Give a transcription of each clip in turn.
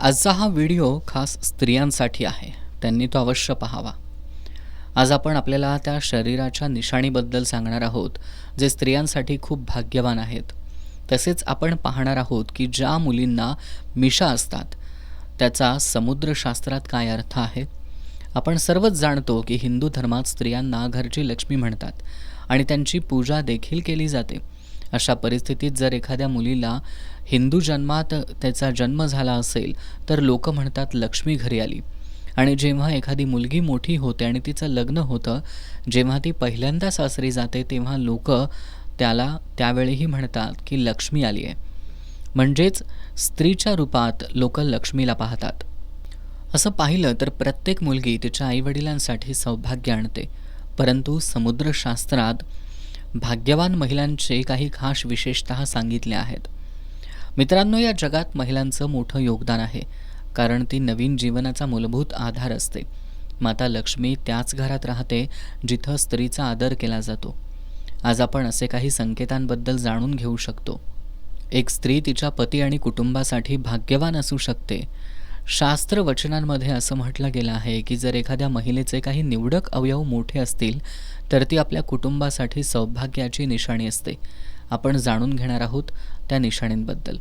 आजचा हा व्हिडिओ खास स्त्रियांसाठी आहे. त्यांनी तो अवश्य पाहावा. आज आपण आपल्याला त्या शरीराच्या निशाणीबद्दल सांगणार आहोत जे स्त्रियांसाठी खूप भाग्यवान आहेत. तसेच आपण पाहणार आहोत की ज्या मुलींना मिशा असतात त्याचा समुद्रशास्त्रात काय अर्थ आहे? आपण सर्वच जाणतो की हिंदू धर्मात स्त्रियांना घरची लक्ष्मी म्हणतात आणि त्यांची पूजा देखील केली जाते. अशा परिस्थितीत जर एखाद्या मुलीला हिंदू जन्मात त्याचा जन्म झाला असेल तर लोक म्हणतात लक्ष्मी घरी आली. आणि जेव्हा एखादी मुलगी मोठी होते आणि तिचं लग्न होतं जेव्हा ती पहिल्यांदा सासरी जाते तेव्हा लोक त्याला त्यावेळीही म्हणतात की लक्ष्मी आली आहे. म्हणजेच स्त्रीच्या रूपात लोक लक्ष्मीला पाहतात. असं पाहिलं तर प्रत्येक मुलगी तिच्या आईवडिलांसाठी सौभाग्य आणते. परंतु समुद्रशास्त्रात भाग्यवान महिलांचे काही खास विशेषतः सांगितले आहेत. मित्रांनो या जगात महिलांचं मोठं योगदान आहे कारण ती नवीन जीवनाचा मूलभूत आधार असते. माता लक्ष्मी त्याच घरात राहते जिथं स्त्रीचा आदर केला जातो. आज आपण असे काही संकेतांबद्दल जाणून घेऊ शकतो. एक स्त्री तिच्या पती आणि कुटुंबासाठी भाग्यवान असू शकते शास्त्र वचनांमध्ये असं म्हटलं गेलं आहे की जर एखाद्या महिलेचे काही निवडक अवयव मोठे असतील तर ती आपल्या कुटुंबासाठी सौभाग्याची निशाणी असते. आपण जाणून घेणार आहोत त्या निशाणींबद्दल.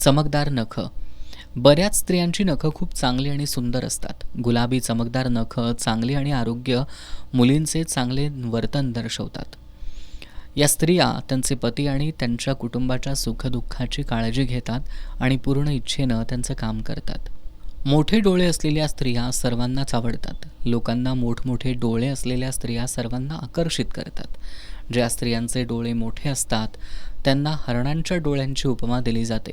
चमकदार नखं. बऱ्याच स्त्रियांची नखं खूप चांगली आणि सुंदर असतात. गुलाबी चमकदार नखं चांगली आणि आरोग्य मुलींचे चांगले वर्तन दर्शवतात. या स्त्रिया त्यांचे पती आणि त्यांच्या कुटुंबाच्या सुखदुःखाची काळजी घेतात आणि पूर्ण इच्छेनं त्यांचं काम करतात. मोठे डोळे असलेल्या स्त्रिया सर्वांनाच आवडतात. लोकांना मोठमोठे डोळे असलेल्या स्त्रिया सर्वांना आकर्षित करतात. ज्या स्त्रियांचे डोळे मोठे असतात त्यांना हरणांच्या डोळ्यांची उपमा दिली जाते.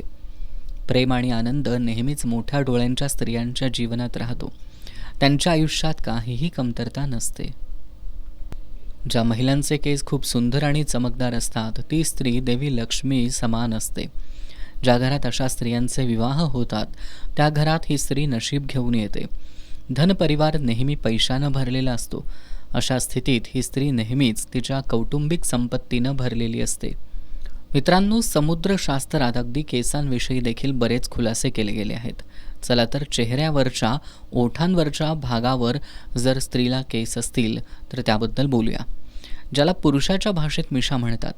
प्रेम आणि आनंद नेहमीच मोठ्या डोळ्यांच्या स्त्रियांच्या जीवनात राहतो. त्यांच्या आयुष्यात काहीही कमतरता नसते. ज्या महिलांचे केस खूप सुंदर आणि चमकदार असतात ती स्त्री देवी लक्ष्मी समान असते. ज्या घरात अशा स्त्रियांचे विवाह होतात त्या घरात ही स्त्री नशीब घेऊन येते. धनपरिवार नेहमी पैशानं भरलेला असतो. अशा स्थितीत ही स्त्री नेहमीच तिच्या कौटुंबिक संपत्तीनं भरलेली असते. मित्रांनो समुद्रशास्त्रात अगदी केसांविषयी देखील बरेच खुलासे केले गेले आहेत. चला तर चेहऱ्यावरच्या ओठांवरच्या भागावर जर स्त्रीला केस असतील तर त्याबद्दल बोलूया. ज्याला पुरुषाच्या भाषेत मिशा म्हणतात.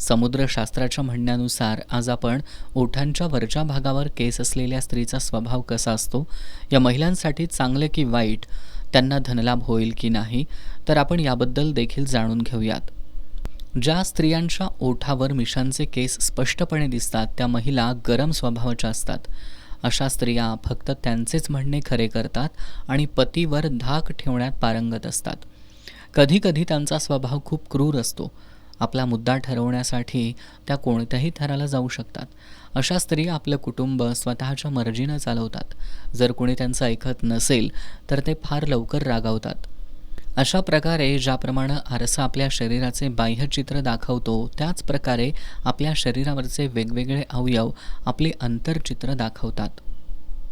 समुद्रशास्त्राच्या म्हणण्यानुसार आज आपण ओठांच्या वरच्या भागावर केस असलेल्या स्त्रीचा स्वभाव कसा असतो? या महिलांसाठी चांगले की वाईट? त्यांना धनलाभ होईल की नाही? तर आपण याबद्दल देखील जाणून घेऊयात. ज्या स्त्रियांच्या ओठावर मिशांचे केस स्पष्टपणे दिसतात त्या महिला गरम स्वभावाच्या असतात. अशा स्त्रिया फक्त त्यांचेच म्हणणे खरे करतात आणि पतीवर धाक ठेवण्यात पारंगत असतात. कधीकधी त्यांचा स्वभाव खूप क्रूर असतो. आपला मुद्दा ठरवण्यासाठी त्या कोणत्याही थराला जाऊ शकतात. अशा स्त्रिया आपलं कुटुंब स्वतःच्या मर्जीनं चालवतात. जर कोणी त्यांचं ऐकत नसेल तर ते फार लवकर रागावतात. अशा प्रकारे ज्याप्रमाणे आरसा आपल्या शरीराचे बाह्यचित्र दाखवतो त्याच प्रकारे आपल्या शरीरावरचे वेगवेगळे अवयव आपले अंतरचित्र दाखवतात.